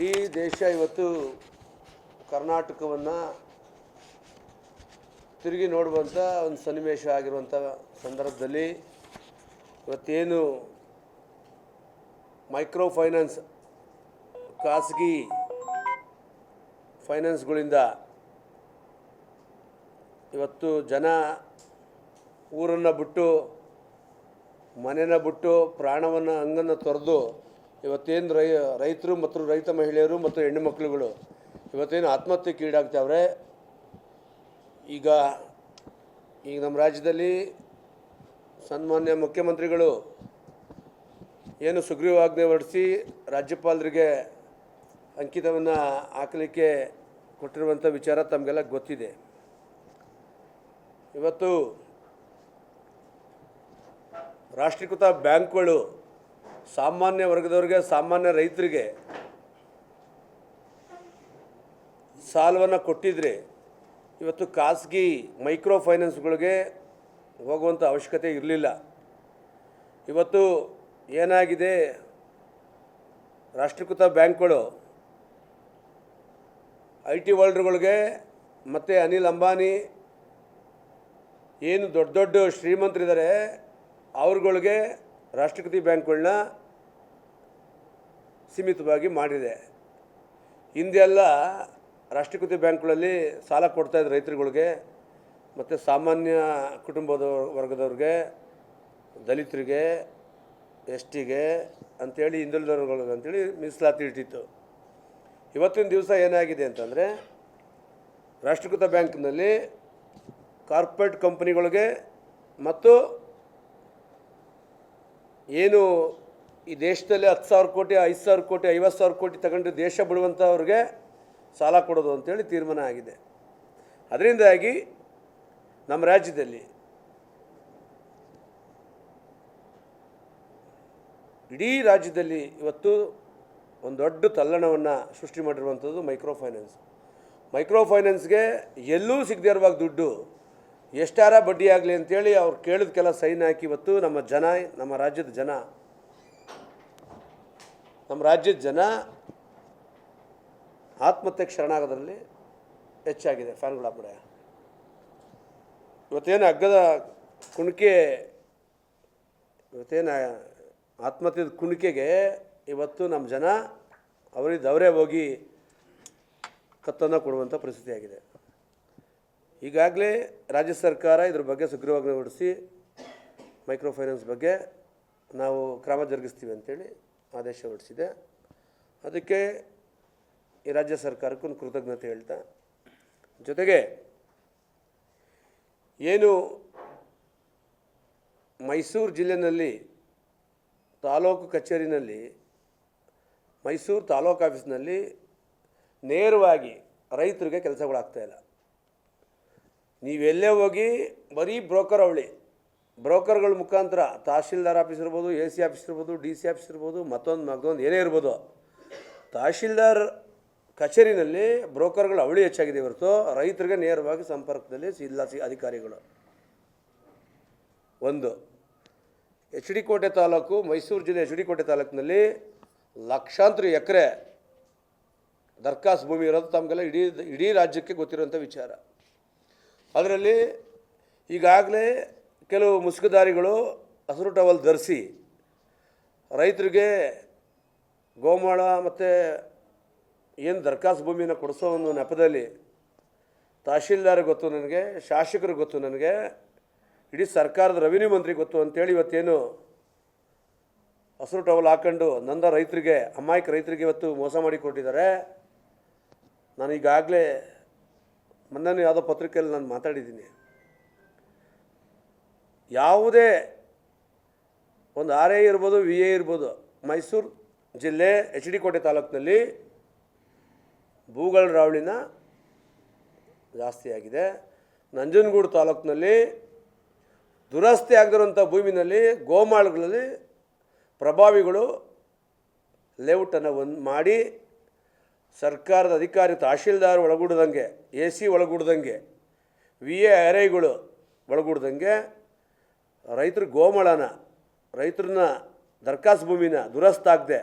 ಇಡೀ ದೇಶ ಇವತ್ತು ಕರ್ನಾಟಕವನ್ನು ತಿರುಗಿ ನೋಡುವಂಥ ಒಂದು ಸನ್ನಿವೇಶ ಆಗಿರುವಂಥ ಸಂದರ್ಭದಲ್ಲಿ ಇವತ್ತೇನು ಮೈಕ್ರೋ ಫೈನಾನ್ಸ್ ಖಾಸಗಿ ಫೈನಾನ್ಸ್ಗಳಿಂದ ಇವತ್ತು ಜನ ಊರನ್ನು ಬಿಟ್ಟು ಮನೆಯನ್ನು ಬಿಟ್ಟು ಪ್ರಾಣವನ್ನು ಹಂಗನ್ನು ತೊರೆದು ಇವತ್ತೇನು ರೈ, ರೈತರು ಮತ್ತು ರೈತ ಮಹಿಳೆಯರು ಮತ್ತು ಹೆಣ್ಣು ಮಕ್ಕಳುಗಳು ಇವತ್ತೇನು ಆತ್ಮಹತ್ಯೆಗೆ ಈಡಾಗ್ತಾವ್ರೆ ಈಗ ಈಗ ನಮ್ಮ ರಾಜ್ಯದಲ್ಲಿ ಸನ್ಮಾನ್ಯ ಮುಖ್ಯಮಂತ್ರಿಗಳು ಏನು ಸುಗ್ರೀವಾಜ್ಞೆ ಹೊರಡಿಸಿ ರಾಜ್ಯಪಾಲರಿಗೆ ಅಂಕಿತವನ್ನು ಹಾಕಲಿಕ್ಕೆ ಕೊಟ್ಟಿರುವಂಥ ವಿಚಾರ ತಮಗೆಲ್ಲ ಗೊತ್ತಿದೆ. ಇವತ್ತು ರಾಷ್ಟ್ರೀಕೃತ ಬ್ಯಾಂಕ್ಗಳು ಸಾಮಾನ್ಯ ವರ್ಗದವ್ರಿಗೆ, ಸಾಮಾನ್ಯ ರೈತರಿಗೆ ಸಾಲವನ್ನು ಕೊಟ್ಟಿದ್ರೆ ಇವತ್ತು ಖಾಸಗಿ ಮೈಕ್ರೋ ಫೈನಾನ್ಸ್ಗಳಿಗೆ ಹೋಗುವಂಥ ಅವಶ್ಯಕತೆ ಇರಲಿಲ್ಲ. ಇವತ್ತು ಏನಾಗಿದೆ? ರಾಷ್ಟ್ರೀಕೃತ ಬ್ಯಾಂಕ್ಗಳು ಐ ಟಿ ವರ್ಲ್ಡ್ಗಳಿಗೆ ಮತ್ತು ಅನಿಲ್ ಅಂಬಾನಿ ಏನು ದೊಡ್ಡ ದೊಡ್ಡ ಶ್ರೀಮಂತರಿದ್ದಾರೆ ಅವ್ರುಗಳಿಗೆ ರಾಷ್ಟ್ರೀಕೃತ ಬ್ಯಾಂಕ್ಗಳನ್ನ ಸೀಮಿತವಾಗಿ ಮಾಡಿದೆ. ಹಿಂದೆಲ್ಲ ರಾಷ್ಟ್ರೀಕೃತ ಬ್ಯಾಂಕ್ಗಳಲ್ಲಿ ಸಾಲ ಕೊಡ್ತಾಯಿದ್ರು ರೈತರುಗಳಿಗೆ, ಮತ್ತು ಸಾಮಾನ್ಯ ಕುಟುಂಬದ ವರ್ಗದವ್ರಿಗೆ, ದಲಿತರಿಗೆ ಎಸ್ ಟಿಗೆ ಅಂಥೇಳಿ ಹಿಂದುಳಿದವ್ರುಗಳಿಗೆ ಅಂತೇಳಿ ಮೀಸಲಾತಿ ಇಟ್ಟಿತ್ತು. ಇವತ್ತಿನ ದಿವಸ ಏನಾಗಿದೆ ಅಂತಂದರೆ, ರಾಷ್ಟ್ರೀಕೃತ ಬ್ಯಾಂಕ್ನಲ್ಲಿ ಕಾರ್ಪೊರೇಟ್ ಕಂಪ್ನಿಗಳಿಗೆ ಮತ್ತು ಏನು ಈ ದೇಶದಲ್ಲಿ ಹತ್ತು ಸಾವಿರ ಕೋಟಿ, ಐದು ಸಾವಿರ ಕೋಟಿ, ಐವತ್ತು ಸಾವಿರ ಕೋಟಿ ತಗೊಂಡು ದೇಶ ಬಿಡುವಂಥವ್ರಿಗೆ ಸಾಲ ಕೊಡೋದು ಅಂತೇಳಿ ತೀರ್ಮಾನ ಆಗಿದೆ. ಅದರಿಂದಾಗಿ ನಮ್ಮ ರಾಜ್ಯದಲ್ಲಿ ಇಡೀ ರಾಜ್ಯದಲ್ಲಿ ಇವತ್ತು ಒಂದು ದೊಡ್ಡ ತಲ್ಲಣವನ್ನು ಸೃಷ್ಟಿ ಮಾಡಿರುವಂಥದ್ದು ಮೈಕ್ರೋ ಫೈನಾನ್ಸ್ ಮೈಕ್ರೋ ಫೈನಾನ್ಸ್ಗೆ ಎಲ್ಲೂ ಸಿಗದೇ ಇರುವಾಗ ದುಡ್ಡು ಎಷ್ಟಾರ ಬಡ್ಡಿ ಆಗಲಿ ಅಂತೇಳಿ ಅವ್ರು ಕೇಳಿದ ಕೆಲ ಸೈನ್ ಹಾಕಿ ಇವತ್ತು ನಮ್ಮ ಜನ, ನಮ್ಮ ರಾಜ್ಯದ ಜನ ನಮ್ಮ ರಾಜ್ಯದ ಜನ ಆತ್ಮಹತ್ಯೆಗೆ ಶರಣಾಗೋದ್ರಲ್ಲಿ ಹೆಚ್ಚಾಗಿದೆ ಫ್ಯಾನ್ಗಳ ಕಡೆ ಇವತ್ತೇನು ಅಗ್ಗದ ಕುಣಿಕೆ, ಇವತ್ತೇನು ಆತ್ಮಹತ್ಯದ ಕುಣಿಕೆಗೆ ಇವತ್ತು ನಮ್ಮ ಜನ ಅವರಿಗೆ ಅವರೇ ಹೋಗಿ ಕತ್ತನ್ನು ಕೊಡುವಂಥ ಪರಿಸ್ಥಿತಿ ಆಗಿದೆ. ಈಗಾಗಲೇ ರಾಜ್ಯ ಸರ್ಕಾರ ಇದ್ರ ಬಗ್ಗೆ ಸುಗ್ರೀವಾಜ್ಞೆ ಹೊಡಿಸಿ ಮೈಕ್ರೋ ಫೈನಾನ್ಸ್ ಬಗ್ಗೆ ನಾವು ಕ್ರಮ ಜರುಗಿಸ್ತೀವಿ ಅಂತೇಳಿ ಆದೇಶ ಹೊರಡಿಸಿದೆ. ಅದಕ್ಕೆ ಈ ರಾಜ್ಯ ಸರ್ಕಾರಕ್ಕೂ ಕೃತಜ್ಞತೆ ಹೇಳ್ತಾ, ಜೊತೆಗೆ ಏನು ಮೈಸೂರು ಜಿಲ್ಲೆಯಲ್ಲಿ ತಾಲೂಕು ಕಚೇರಿನಲ್ಲಿ, ಮೈಸೂರು ತಾಲೂಕು ಆಫೀಸ್ನಲ್ಲಿ ನೇರವಾಗಿ ರೈತರಿಗೆ ಕೆಲಸಗಳಾಗ್ತಾಯಿಲ್ಲ ನೀವೆಲ್ಲೇ ಹೋಗಿ ಬರೀ ಬ್ರೋಕರ್ ಅವಳಿ ಬ್ರೋಕರ್ಗಳ ಮುಖಾಂತರ ತಹಶೀಲ್ದಾರ್ ಆಫೀಸ್ ಇರ್ಬೋದು, ಎ ಸಿ ಆಫೀಸ್ ಇರ್ಬೋದು, ಡಿ ಸಿ ಆಫೀಸ್ ಇರ್ಬೋದು, ಮತ್ತೊಂದು ಮತ್ತೊಂದು ಏನೇ ಇರ್ಬೋದು, ತಹಶೀಲ್ದಾರ್ ಕಚೇರಿನಲ್ಲಿ ಬ್ರೋಕರ್ಗಳು ಅವಳಿ ಹೆಚ್ಚಾಗಿದೆ ಹೊರತು ರೈತರಿಗೆ ನೇರವಾಗಿ ಸಂಪರ್ಕದಲ್ಲಿ ಜಿಲ್ಲಾ ಅಧಿಕಾರಿಗಳು. ಒಂದು ಎಚ್ ಡಿ ಕೋಟೆ ತಾಲೂಕು, ಮೈಸೂರು ಜಿಲ್ಲೆ ಎಚ್ ಡಿ ಕೋಟೆ ತಾಲೂಕಿನಲ್ಲಿ ಲಕ್ಷಾಂತರ ಎಕರೆ ದರ್ಖಾಸ್ ಭೂಮಿ ಇರೋದು ತಮಗೆಲ್ಲ ಇಡೀ ಇಡೀ ರಾಜ್ಯಕ್ಕೆ ಗೊತ್ತಿರುವಂಥ ವಿಚಾರ. ಅದರಲ್ಲಿ ಈಗಾಗಲೇ ಕೆಲವು ಮುಸುಕುದಾರಿಗಳು ಹಸಿರು ಟವಲ್ ಧರಿಸಿ ರೈತರಿಗೆ ಗೋಮಾಳ ಮತ್ತು ಏನು ದರ್ಖಾಸ್ ಭೂಮಿನ ಕೊಡಿಸೋ ಒಂದು ನೆಪದಲ್ಲಿ ತಹಶೀಲ್ದಾರ್ ಗೊತ್ತು ನನಗೆ, ಶಾಸಕರು ಗೊತ್ತು ನನಗೆ, ಇಡೀ ಸರ್ಕಾರದ ರೆವಿನ್ಯೂ ಮಂತ್ರಿ ಗೊತ್ತು ಅಂತೇಳಿ ಇವತ್ತೇನು ಹಸಿರು ಟವಲ್ ಹಾಕೊಂಡು ನಂದ ರೈತರಿಗೆ, ಅಮಾಯಕ ರೈತರಿಗೆ ಇವತ್ತು ಮೋಸ ಮಾಡಿಕೊಟ್ಟಿದ್ದಾರೆ ನಾನು ಈಗಾಗಲೇ ಮೊನ್ನೆ ಯಾವುದೋ ಪತ್ರಿಕೆಯಲ್ಲಿ ನಾನು ಮಾತಾಡಿದ್ದೀನಿ. ಯಾವುದೇ ಒಂದು ಆರ್ ಎ ಇರ್ಬೋದು ವಿ ಎ ಇರ್ಬೋದು, ಮೈಸೂರು ಜಿಲ್ಲೆ ಎಚ್ ಡಿ ಕೋಟೆ ತಾಲೂಕಿನಲ್ಲಿ ಭೂಗಳ ರಾವಳಿನ ಜಾಸ್ತಿಯಾಗಿದೆ. ನಂಜನಗೂಡು ತಾಲೂಕಿನಲ್ಲಿ ದುರಸ್ತಿ ಆಗದಿರುವಂಥ ಭೂಮಿನಲ್ಲಿ ಗೋಮಾಳುಗಳಲ್ಲಿ ಪ್ರಭಾವಿಗಳು ಲೇಔಟನ್ನು ಒಂದು ಮಾಡಿ ಸರ್ಕಾರದ ಅಧಿಕಾರಿ ತಹಶೀಲ್ದಾರ್ ಒಳಗೂಡ್ದಂಗೆ, ಎ ಸಿ ಒಳಗೂಡ್ದಂಗೆ ವಿ ಎ ಆರ್ ಐಗಳು ಒಳಗೂಡ್ದಂಗೆ ರೈತರ ಗೋಮಳನ ರೈತರನ್ನ ದರ್ಖಾಸ್ ಭೂಮಿನ ದುರಸ್ತಾಗದೆ